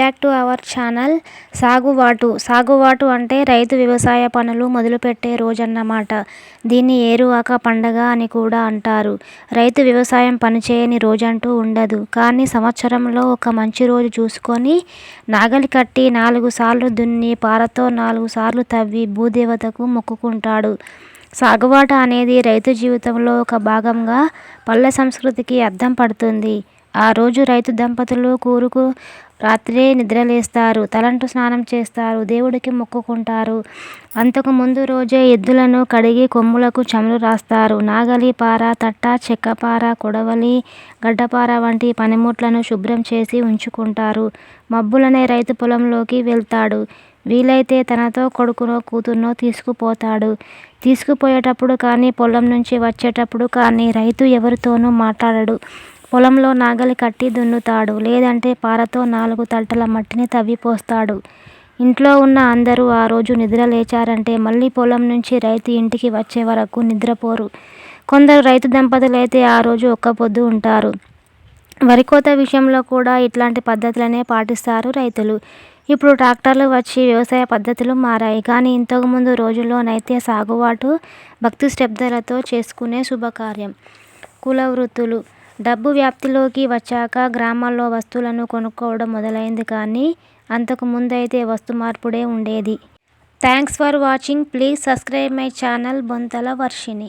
Back to our channel Saguvatu Saguvatu అంటే రైతు వ్యవసాయ పనులు మొదలుపెట్టే రోజన్నమాట. దీన్ని ఏరువాక పండగ అని కూడా అంటారు. రైతు వ్యవసాయం పనిచేయని రోజంటూ ఉండదు. కానీ సంవత్సరంలో ఒక మంచి రోజు చూసుకొని నాగలి కట్టి నాలుగు సార్లు దున్ని పారతో నాలుగు సార్లు తవ్వి భూదేవతకు మొక్కుకుంటాడు. సాగువాట అనేది రైతు జీవితంలో ఒక భాగంగా పల్లె సంస్కృతికి అద్దం పడుతుంది. ఆ రోజు రైతు దంపతులు కూరుకు రాత్రే నిద్రలేస్తారు. తలంటు స్నానం చేస్తారు. దేవుడికి మొక్కుకుంటారు. అంతకు ముందు రోజే ఎద్దులను కడిగి కొమ్ములకు చమురు రాస్తారు. నాగలి పార తట్ట చెక్కపార కొడవలి గడ్డపార వంటి పనిముట్లను శుభ్రం చేసి ఉంచుకుంటారు. మబ్బులనే రైతు పొలంలోకి వెళ్తాడు. వీలైతే తనతో కొడుకునో కూతుర్నో తీసుకుపోతాడు. తీసుకుపోయేటప్పుడు కానీ పొలం నుంచి వచ్చేటప్పుడు కానీ రైతు ఎవరితోనూ మాట్లాడడు. పొలంలో నాగలి కట్టి దున్నుతాడు లేదంటే పారతో నాలుగు తట్టల మట్టిని తవ్వి పోస్తాడు ఇంట్లో ఉన్న అందరూ ఆ రోజు నిద్ర లేచారంటే మళ్ళీ పొలం నుంచి రైతు ఇంటికి వచ్చే వరకు నిద్రపోరు. కొందరు రైతు దంపతులైతే ఆ రోజు ఒక్కపొద్దు ఉంటారు. వరి కోత విషయంలో కూడా ఇట్లాంటి పద్ధతులనే పాటిస్తారు రైతులు. ఇప్పుడు ట్రాక్టర్లు వచ్చి వ్యవసాయ పద్ధతులు మారాయి. కానీ ఇంతకుముందు రోజుల్లోనైతే సాగుబాటు భక్తి శ్రద్ధలతో చేసుకునే శుభకార్యం. కుల వృత్తులు డబ్బు వ్యాప్తిలోకి వచ్చాక గ్రామాల్లో వస్తువులను కొనుక్కోవడం మొదలైంది కానీ అంతకు ముందైతే వస్తు మార్పిడే ఉండేది. Thanks for watching. Please subscribe my channel. Bonthala Varshini.